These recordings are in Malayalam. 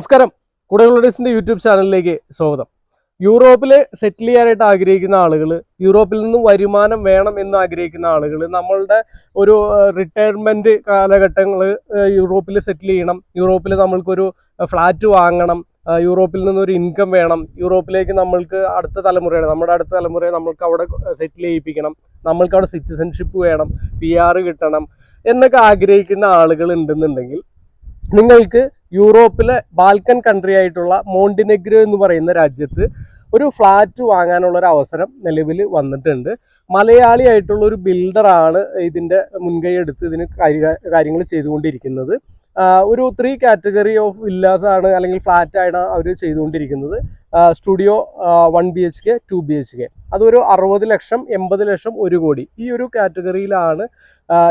നമസ്കാരം. കുടകളുടേസിന്റെ യൂട്യൂബ് ചാനലിലേക്ക് സ്വാഗതം. യൂറോപ്പിൽ സെറ്റിൽ ചെയ്യാനായിട്ട് ആഗ്രഹിക്കുന്ന ആളുകൾ യൂറോപ്പിൽ നിന്നും വരുമാനം വേണം എന്ന് ആഗ്രഹിക്കുന്ന ആളുകൾ നമ്മളുടെ ഒരു റിട്ടയർമെന്റ് കാലഘട്ടങ്ങൾ യൂറോപ്പിൽ സെറ്റിൽ ചെയ്യണം. യൂറോപ്പിൽ നമ്മൾക്കൊരു ഫ്ലാറ്റ് വാങ്ങണം. യൂറോപ്പിൽ നിന്നൊരു ഇൻകം വേണം. യൂറോപ്പിലേക്ക് നമ്മൾക്ക് അടുത്ത തലമുറയാണ്. നമ്മുടെ അടുത്ത തലമുറയെ നമ്മൾക്ക് അവിടെ സെറ്റിൽ ചെയ്യിപ്പിക്കണം. നമ്മൾക്ക് അവിടെ സിറ്റിസൺഷിപ്പ് വേണം. പി കിട്ടണം. എന്നൊക്കെ ആഗ്രഹിക്കുന്ന ആളുകൾ ഉണ്ടെന്നുണ്ടെങ്കിൽ നിങ്ങൾക്ക് യൂറോപ്പിലെ ബാൽക്കൻ കൺട്രി ആയിട്ടുള്ള മോണ്ടിനെഗ്രോ എന്ന് പറയുന്ന രാജ്യത്ത് ഒരു ഫ്ലാറ്റ് വാങ്ങാനുള്ള ഒരു അവസരം നിലവിൽ വന്നിട്ടുണ്ട്. മലയാളി ആയിട്ടുള്ള ഒരു ബിൽഡറാണ് ഇതിന്റെ മുൻകൈ എടുത്ത് ഇതിന് കാര്യങ്ങൾ ചെയ്തുകൊണ്ടിരിക്കുന്നത്. ഒരു ത്രീ കാറ്റഗറി ഓഫ് വില്ലാസ് ആണ് അല്ലെങ്കിൽ ഫ്ലാറ്റാണ് അവർ ചെയ്തുകൊണ്ടിരിക്കുന്നത്. Studio one B H K two B H K അതൊരു അറുപത് ലക്ഷം എൺപത് ലക്ഷം ഒരു കോടി. ഈ ഒരു കാറ്റഗറിയിലാണ്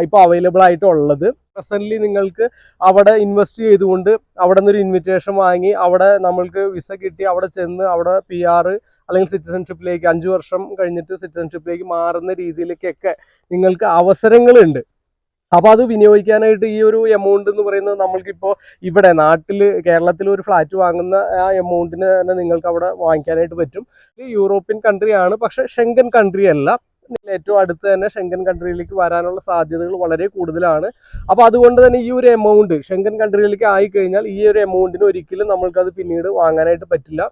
ഇപ്പോൾ അവൈലബിൾ ആയിട്ടുള്ളത്. പ്രസന്റ്ലി നിങ്ങൾക്ക് അവിടെ ഇൻവെസ്റ്റ് ചെയ്തുകൊണ്ട് അവിടെ നിന്നൊരു ഇൻവിറ്റേഷൻ വാങ്ങി അവിടെ നമ്മൾക്ക് വിസ കിട്ടി അവിടെ ചെന്ന് അവിടെ പി ആർ അല്ലെങ്കിൽ സിറ്റിസൺഷിപ്പിലേക്ക് അഞ്ച് വർഷം കഴിഞ്ഞിട്ട് സിറ്റിസൺഷിപ്പിലേക്ക് മാറുന്ന രീതിയിലേക്കൊക്കെ നിങ്ങൾക്ക് അവസരങ്ങളുണ്ട്. അപ്പോൾ അത് വിനിയോഗിക്കാനായിട്ട് ഈ ഒരു എമൗണ്ട് എന്ന് പറയുന്നത് നമ്മൾക്കിപ്പോൾ ഇവിടെ നാട്ടിൽ കേരളത്തിൽ ഒരു ഫ്ലാറ്റ് വാങ്ങുന്ന ആ എമൗണ്ടിന് തന്നെ നിങ്ങൾക്ക് അവിടെ വാങ്ങിക്കാനായിട്ട് പറ്റും. ഇത് യൂറോപ്യൻ കൺട്രി ആണ് പക്ഷേ ഷെങ്കൻ കൺട്രി അല്ല. ഏറ്റവും അടുത്ത് തന്നെ ഷെങ്കൻ കൺട്രിയിലേക്ക് വരാനുള്ള സാധ്യതകൾ വളരെ കൂടുതലാണ്. അപ്പോൾ അതുകൊണ്ട് തന്നെ ഈ ഒരു എമൗണ്ട് ഷെങ്കൻ കൺട്രിയിലേക്ക് ആയിക്കഴിഞ്ഞാൽ ഈ ഒരു എമൗണ്ടിന് ഒരിക്കലും നമ്മൾക്കത് പിന്നീട് വാങ്ങാനായിട്ട് പറ്റില്ല.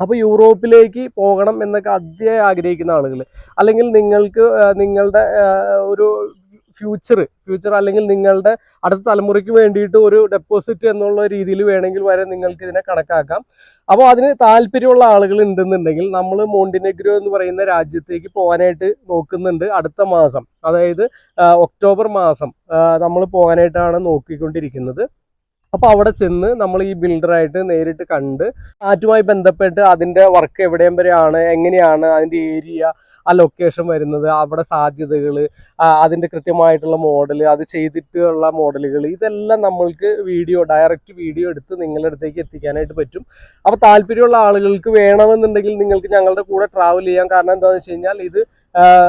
അപ്പോൾ യൂറോപ്പിലേക്ക് പോകണം എന്നൊക്കെ അതിയായി ആഗ്രഹിക്കുന്ന ആളുകൾ അല്ലെങ്കിൽ നിങ്ങൾക്ക് നിങ്ങളുടെ ഒരു ഫ്യൂച്ചർ ഫ്യൂച്ചർ അല്ലെങ്കിൽ നിങ്ങളുടെ അടുത്ത തലമുറയ്ക്ക് വേണ്ടിയിട്ട് ഒരു ഡെപ്പോസിറ്റ് എന്നുള്ള രീതിയിൽ വേണമെങ്കിൽ വരെ നിങ്ങൾക്ക് ഇതിനെ കണക്കാക്കാം. അപ്പോൾ അതിന് താല്പര്യമുള്ള ആളുകൾ ഉണ്ടെന്നുണ്ടെങ്കിൽ നമ്മൾ മോണ്ടിനെഗ്രോ എന്ന് പറയുന്ന രാജ്യത്തേക്ക് പോകാനായിട്ട് നോക്കുന്നുണ്ട് അടുത്ത മാസം. അതായത് ഒക്ടോബർ മാസം നമ്മൾ പോകാനായിട്ടാണ് നോക്കിക്കൊണ്ടിരിക്കുന്നത്. അപ്പോൾ അവിടെ ചെന്ന് നമ്മൾ ഈ ബിൽഡറായിട്ട് നേരിട്ട് കണ്ട് ആറ്റുമായി ബന്ധപ്പെട്ട് അതിന്റെ വർക്ക് എവിടെയും വരെയാണ് എങ്ങനെയാണ് അതിന്റെ ഏരിയ ആ ലൊക്കേഷൻ വരുന്നത് അവിടെ സാധ്യതകൾ അതിന്റെ കൃത്യമായിട്ടുള്ള മോഡൽ അത് ചെയ്തിട്ടുള്ള മോഡലുകൾ ഇതെല്ലാം നമ്മൾക്ക് വീഡിയോ ഡയറക്റ്റ് വീഡിയോ എടുത്ത് നിങ്ങളുടെ അടുത്തേക്ക് എത്തിക്കാനായിട്ട് പറ്റും. അപ്പോൾ താല്പര്യമുള്ള ആളുകൾക്ക് വേണമെന്നുണ്ടെങ്കിൽ നിങ്ങൾക്ക് ഞങ്ങളുടെ കൂടെ ട്രാവൽ ചെയ്യാം. കാരണം എന്താണെന്ന് വെച്ച് കഴിഞ്ഞാൽ ഇത്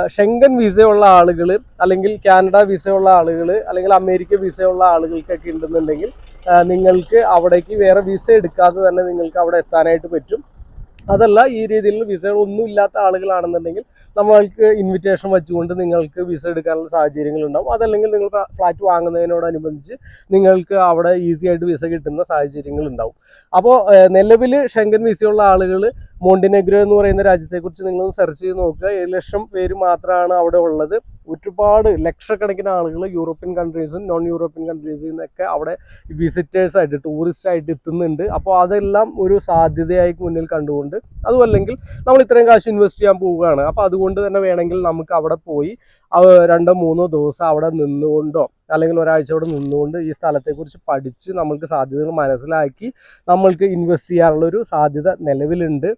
ഷെങ്കൻ വിസയുള്ള ആളുകൾ അല്ലെങ്കിൽ കാനഡ വിസയുള്ള ആളുകൾ അല്ലെങ്കിൽ അമേരിക്ക വിസയുള്ള ആളുകൾക്കൊക്കെ ഉണ്ടെന്നുണ്ടെങ്കിൽ നിങ്ങൾക്ക് അവിടേക്ക് വേറെ വിസ എടുക്കാതെ തന്നെ നിങ്ങൾക്ക് അവിടെ എത്താനായിട്ട് പറ്റും. അതല്ല ഈ രീതിയിൽ വിസകൾ ഒന്നും ഇല്ലാത്ത ആളുകളാണെന്നുണ്ടെങ്കിൽ നമ്മൾക്ക് ഇൻവിറ്റേഷൻ വെച്ചുകൊണ്ട് നിങ്ങൾക്ക് വിസ എടുക്കാനുള്ള സാഹചര്യങ്ങൾ ഉണ്ടാവും അതല്ലെങ്കിൽ നിങ്ങൾ ഫ്ലാറ്റ് വാങ്ങുന്നതിനോടനുബന്ധിച്ച് നിങ്ങൾക്ക് അവിടെ ഈസി ആയിട്ട് വിസ കിട്ടുന്ന സാഹചര്യങ്ങൾ ഉണ്ടാവും അപ്പോൾ നിലവിൽ ഷെങ്കൻ വിസയുള്ള ആളുകൾ മോണ്ടിനെഗ്രോ എന്ന് പറയുന്ന രാജ്യത്തെക്കുറിച്ച് നിങ്ങൾ സെർച്ച് ചെയ്ത് നോക്കുക. ഏഴ് ലക്ഷം പേര് മാത്രമാണ് അവിടെ ഉള്ളത്. ഒരുപാട് ലക്ഷക്കണക്കിന് ആളുകൾ യൂറോപ്യൻ കൺട്രീസും നോൺ യൂറോപ്യൻ കൺട്രീസിൽ നിന്നൊക്കെ അവിടെ വിസിറ്റേഴ്സ് ആയിട്ട് ടൂറിസ്റ്റ് ആയിട്ട് എത്തുന്നുണ്ട്. അപ്പോൾ അതെല്ലാം ഒരു സാധ്യതയായി മുന്നിൽ കണ്ടുകൊണ്ട് അതുമല്ലെങ്കിൽ നമ്മൾ ഇത്രയും കാശ് ഇൻവെസ്റ്റ് ചെയ്യാൻ പോവുകയാണ്. അപ്പോൾ അതുകൊണ്ട് തന്നെ വേണമെങ്കിൽ നമുക്ക് അവിടെ പോയി രണ്ടോ മൂന്നോ ദിവസം അവിടെ നിന്നുകൊണ്ടോ അല്ലെങ്കിൽ ഒരാഴ്ച അവിടെ നിന്നുകൊണ്ട് ഈ സ്ഥലത്തെക്കുറിച്ച് പഠിച്ച് നമ്മൾക്ക് സാധ്യതകൾ മനസ്സിലാക്കി നമ്മൾക്ക് ഇൻവെസ്റ്റ് ചെയ്യാനുള്ള ഒരു സാധ്യത നിലവിലുണ്ട്.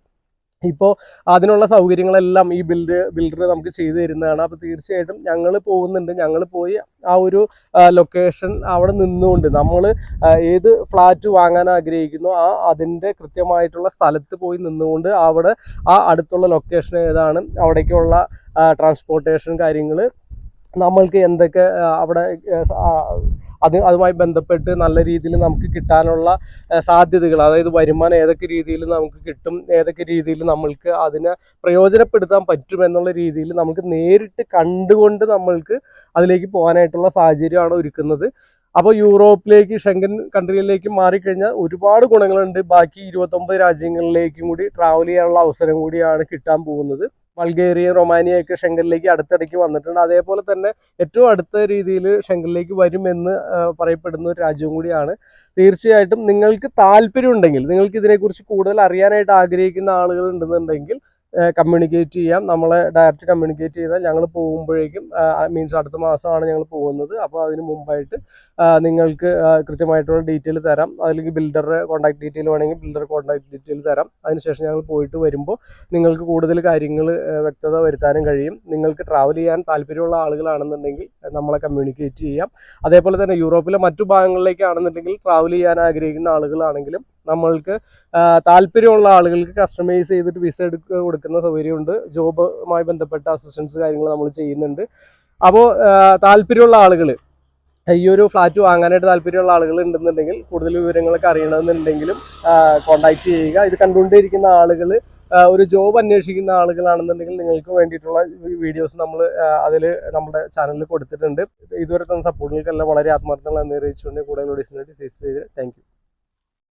ഇപ്പോൾ അതിനുള്ള സൗകര്യങ്ങളെല്ലാം ഈ ബിൽഡ് ബിൽഡർ നമുക്ക് ചെയ്തു തരുന്നതാണ്. അപ്പോൾ തീർച്ചയായിട്ടും ഞങ്ങൾ പോകുന്നുണ്ട്. ഞങ്ങൾ പോയി ആ ഒരു ലൊക്കേഷൻ അവിടെ നിന്നുകൊണ്ട് നമ്മൾ ഏത് ഫ്ലാറ്റ് വാങ്ങാൻ ആഗ്രഹിക്കുന്നു ആ അതിന്റെ കൃത്യമായിട്ടുള്ള സ്ഥലത്ത് പോയി നിന്നുകൊണ്ട് അവിടെ ആ അടുത്തുള്ള ലൊക്കേഷൻ ഏതാണ് അവിടേക്കുള്ള ട്രാൻസ്പോർട്ടേഷൻ കാര്യങ്ങൾ നമ്മൾക്ക് എന്തൊക്കെ അവിടെ അത് അതുമായി ബന്ധപ്പെട്ട് നല്ല രീതിയിൽ നമുക്ക് കിട്ടാനുള്ള സാധ്യതകൾ അതായത് വരുമാനം ഏതൊക്കെ രീതിയിൽ നമുക്ക് കിട്ടും ഏതൊക്കെ രീതിയിൽ നമ്മൾക്ക് അതിനെ പ്രയോജനപ്പെടുത്താൻ പറ്റും എന്നുള്ള രീതിയിൽ നമുക്ക് നേരിട്ട് കണ്ടുകൊണ്ട് നമ്മൾക്ക് അതിലേക്ക് പോകാനായിട്ടുള്ള സാഹചര്യമാണ് ഒരുക്കുന്നത്. അപ്പോൾ യൂറോപ്പിലേക്ക് ഷെങ്കൻ കൺട്രിയിലേക്ക് മാറിക്കഴിഞ്ഞാൽ ഒരുപാട് ഗുണങ്ങളുണ്ട്. ബാക്കി ഇരുപത്തൊമ്പത് രാജ്യങ്ങളിലേക്കും കൂടി ട്രാവൽ ചെയ്യാനുള്ള അവസരം കൂടിയാണ് കിട്ടാൻ പോകുന്നത്. ബൾഗേറിയ റൊമാനിയ ഒക്കെ ഷെങ്കനിലേക്ക് അടുത്തിടയ്ക്ക് വന്നിട്ടുണ്ട്. അതേപോലെ തന്നെ ഏറ്റവും അടുത്ത രീതിയിൽ ഷെങ്കറിലേക്ക് വരുമെന്ന് പറയപ്പെടുന്ന ഒരു രാജ്യവും കൂടിയാണ്. തീർച്ചയായിട്ടും നിങ്ങൾക്ക് താല്പര്യം ഉണ്ടെങ്കിൽ നിങ്ങൾക്ക് ഇതിനെക്കുറിച്ച് കൂടുതൽ അറിയാനായിട്ട് ആഗ്രഹിക്കുന്ന ആളുകൾ ഉണ്ടെന്നുണ്ടെങ്കിൽ കമ്മ്യൂണിക്കേറ്റ് ചെയ്യാം. നമ്മളെ ഡയറക്റ്റ് കമ്മ്യൂണിക്കേറ്റ് ചെയ്താൽ ഞങ്ങൾ പോകുമ്പോഴേക്കും മീൻസ് അടുത്ത മാസമാണ് ഞങ്ങൾ പോകുന്നത്. അപ്പോൾ അതിന് മുമ്പായിട്ട് നിങ്ങൾക്ക് കൃത്യമായിട്ടുള്ള ഡീറ്റെയിൽ തരാം. അല്ലെങ്കിൽ ബിൽഡറുടെ കോൺടാക്ട് ഡീറ്റെയിൽ വേണമെങ്കിൽ ബിൽഡർ കോൺടാക്ട് ഡീറ്റെയിൽ തരാം. അതിനുശേഷം ഞങ്ങൾ പോയിട്ട് വരുമ്പോൾ നിങ്ങൾക്ക് കൂടുതൽ കാര്യങ്ങൾ വ്യക്തത വരുത്താനും കഴിയും. നിങ്ങൾക്ക് ട്രാവൽ ചെയ്യാൻ താല്പര്യമുള്ള ആളുകളാണെന്നുണ്ടെങ്കിൽ നമ്മളെ കമ്മ്യൂണിക്കേറ്റ് ചെയ്യാം. അതേപോലെ തന്നെ യൂറോപ്പിലെ മറ്റു ഭാഗങ്ങളിലേക്കാണെന്നുണ്ടെങ്കിൽ ട്രാവൽ ചെയ്യാൻ ആഗ്രഹിക്കുന്ന ആളുകളാണെങ്കിലും നമ്മൾക്ക് താല്പര്യമുള്ള ആളുകൾക്ക് കസ്റ്റമൈസ് ചെയ്തിട്ട് വിസ എടുക്ക കൊടുക്കുന്ന സൗകര്യമുണ്ട്. ജോബുമായി ബന്ധപ്പെട്ട അസിസ്റ്റൻസ് കാര്യങ്ങൾ നമ്മൾ ചെയ്യുന്നുണ്ട്. അപ്പോൾ താല്പര്യമുള്ള ആളുകൾ ഈ ഒരു ഫ്ലാറ്റ് വാങ്ങാനായിട്ട് താല്പര്യമുള്ള ആളുകൾ ഉണ്ടെന്നുണ്ടെങ്കിൽ കൂടുതൽ വിവരങ്ങളൊക്കെ അറിയണമെന്നുണ്ടെങ്കിലും കോൺടാക്ട് ചെയ്യുക. ഇത് കണ്ടുകൊണ്ടിരിക്കുന്ന ആളുകൾ ഒരു ജോബ് അന്വേഷിക്കുന്ന ആളുകളാണെന്നുണ്ടെങ്കിൽ നിങ്ങൾക്ക് വേണ്ടിയിട്ടുള്ള വീഡിയോസ് നമ്മൾ അതിൽ നമ്മുടെ ചാനലിൽ കൊടുത്തിട്ടുണ്ട്. ഇതുവരെ തന്ന സപ്പോർട്ടുകൾക്കെല്ലാം വളരെ ആത്മാർത്ഥങ്ങൾ നന്ദി അറിയിച്ചുകൊണ്ട് കൂടുതൽ ഓഡീസിനായിട്ട് സീസ് ചെയ്ത് താങ്ക്